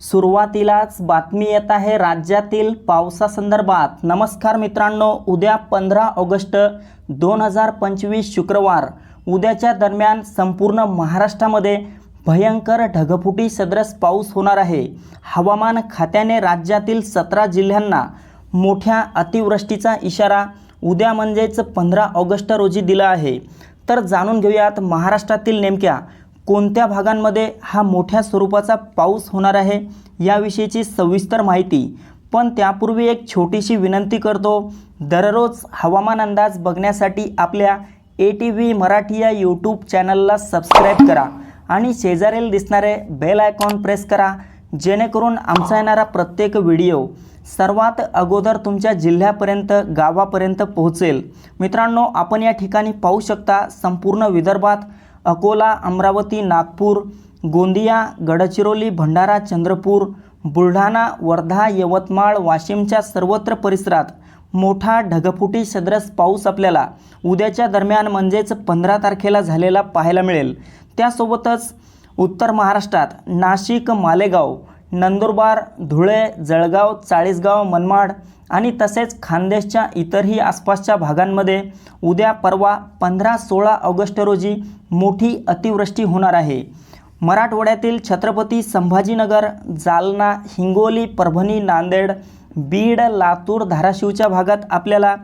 सुरुवातीलाच बातमी येत आहे राज्यातील पावसासंदर्भात. नमस्कार मित्रांनो उद्या पंधरा ऑगस्ट दोन हजार पंचवीस शुक्रवार. उद्याच्या दरम्यान संपूर्ण महाराष्ट्रामध्ये भयंकर ढगफुटी सदरस पाऊस होणार आहे. हवामान खात्याने राज्यातील सतरा जिल्ह्यांना मोठ्या अतिवृष्टीचा इशारा उद्या म्हणजेच पंधरा ऑगस्ट रोजी दिला आहे. तर जाणून घेऊयात महाराष्ट्रातील नेमक्या कोणत्या भागांमध्ये हा मोठ्या स्वरूपाचा पाऊस होणार आहे याविषयीची सविस्तर माहिती. पण त्यापूर्वी एक छोटीशी विनंती करतो. दररोज हवामान अंदाज बघण्यासाठी आपल्या ए टी व्ही मराठी या यूट्यूब चॅनलला सबस्क्राईब करा आणि शेजारील दिसणारे बेल आयकॉन प्रेस करा जेणेकरून आमचा येणारा प्रत्येक व्हिडिओ सर्वात अगोदर तुमच्या जिल्ह्यापर्यंत गावापर्यंत पोहोचेल. मित्रांनो आपण या ठिकाणी पाहू शकता संपूर्ण विदर्भात अकोला अमरावती नागपूर गोंदिया गडचिरोली भंडारा चंद्रपूर बुलढाणा वर्धा यवतमाळ वाशिमच्या सर्वत्र परिसरात मोठा ढगफुटी सदरस पाऊस आपल्याला उद्याच्या दरम्यान म्हणजेच पंधरा तारखेला झालेला पाहायला मिळेल. त्यासोबतच उत्तर महाराष्ट्रात नाशिक मालेगाव नंदुरबार धुळे जळगाव चाळीसगाव मनमाड आणि तसेच खानदेशच्या इतरही आसपासच्या भागांमध्ये उद्या परवा पंधरा सोळा ऑगस्ट रोजी मोठी अतिवृष्टी होणार आहे. मराठवाड्यातील छत्रपती संभाजीनगर जालना हिंगोली परभणी नांदेड बीड लातूर धाराशिवच्या भागात आपल्याला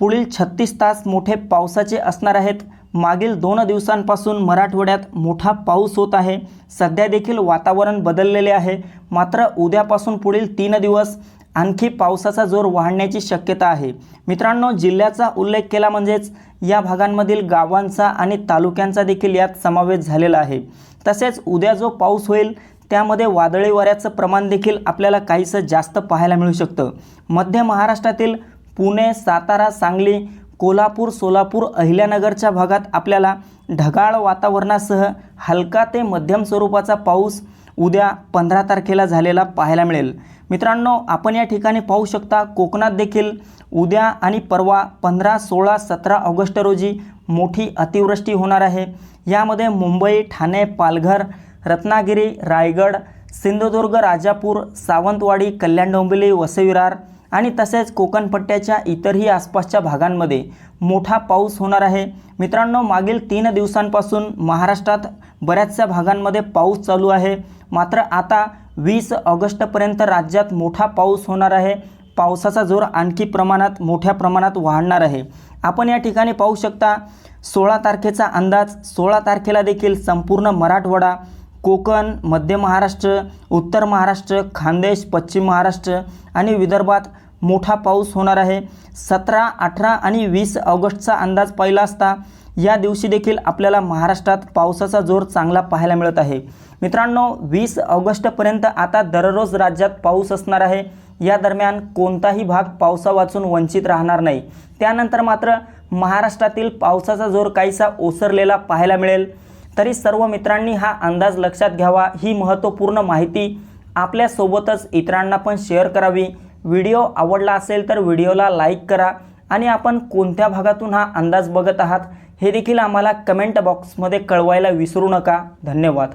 पुढील छत्तीस तास मोठे पावसाचे असणार आहेत. मागील दोन दिवसांपासून मराठवाड्यात मोठा पाऊस होत आहे. सध्या देखील वातावरण बदललेले आहे. मात्र उद्यापासून पुढील तीन दिवस आणखी पावसाचा जोर वाढण्याची शक्यता आहे. मित्रांनो जिल्ह्याचा उल्लेख केला म्हणजेच या भागांमधील गावांचा आणि तालुक्यांचा देखील यात समावेश झालेला आहे. तसेच उद्या जो पाऊस होईल त्यामध्ये वादळी वाऱ्याचं प्रमाण देखील आपल्याला काहीसं जास्त पाहायला मिळू शकतं. मध्य महाराष्ट्रातील पुणे सातारा सांगली कोल्हापूर सोलापूर अहिल्यानगरच्या भागात आपल्याला ढगाळ वातावरणासह हलका ते मध्यम स्वरूपाचा पाऊस उद्या पंधरा तारखेला झालेला पाहायला मिळेल. मित्रांनो आपण या ठिकाणी पाहू शकता कोकणात देखील उद्या आणि परवा पंधरा सोळा सतरा ऑगस्ट रोजी मोठी अतिवृष्टी होणार आहे. यामध्ये मुंबई ठाणे पालघर रत्नागिरी रायगड सिंधुदुर्ग राजापूर सावंतवाडी कल्याण डोंबिवली वसविरार आणि तसेच कोकणपट्ट्याच्या इतरही आसपासच्या भागांमध्ये मोठा पाऊस होणार आहे. मित्रांनो मागील तीन दिवसांपासून महाराष्ट्रात बऱ्याचशा भागांमध्ये पाऊस चालू आहे. मात्र आता वीस ऑगस्टपर्यंत राज्यात मोठा पाऊस होणार आहे. पावसाचा जोर आणखी प्रमाणात मोठ्या प्रमाणात वाढणार आहे. आपण या ठिकाणी पाहू शकता सोळा तारखेचा अंदाज सोळा तारखेला देखील संपूर्ण मराठवाडा कोकण मध्य महाराष्ट्र उत्तर महाराष्ट्र खानदेश पश्चिम महाराष्ट्र आणि विदर्भात मोठा पाऊस होणार आहे. सतरा अठरा आणि वीस ऑगस्टचा अंदाज पाहिला असता या दिवशी देखील आपल्याला महाराष्ट्रात पावसाचा जोर चांगला पाहायला मिळत आहे. मित्रांनो वीस ऑगस्टपर्यंत आता दररोज राज्यात पाऊस असणार आहे. या दरम्यान कोणताही भाग पावसा वाचून वंचित राहणार नाही. त्यानंतर मात्र महाराष्ट्रातील पावसाचा जोर काहीसा ओसरलेला पाहायला मिळेल. तरी सर्व मित्रांनी हा अंदाज लक्षात घ्यावा. ही महत्त्वपूर्ण माहिती आपल्यासोबतच इतरांना पण शेअर करावी. व्हिडिओ आवडला असेल तर व्हिडिओला लाईक करा आणि आपण कोणत्या भागातून हा अंदाज बघत आहात हे देखील आम्हाला कमेंट बॉक्समध्ये कळवायला विसरू नका. धन्यवाद.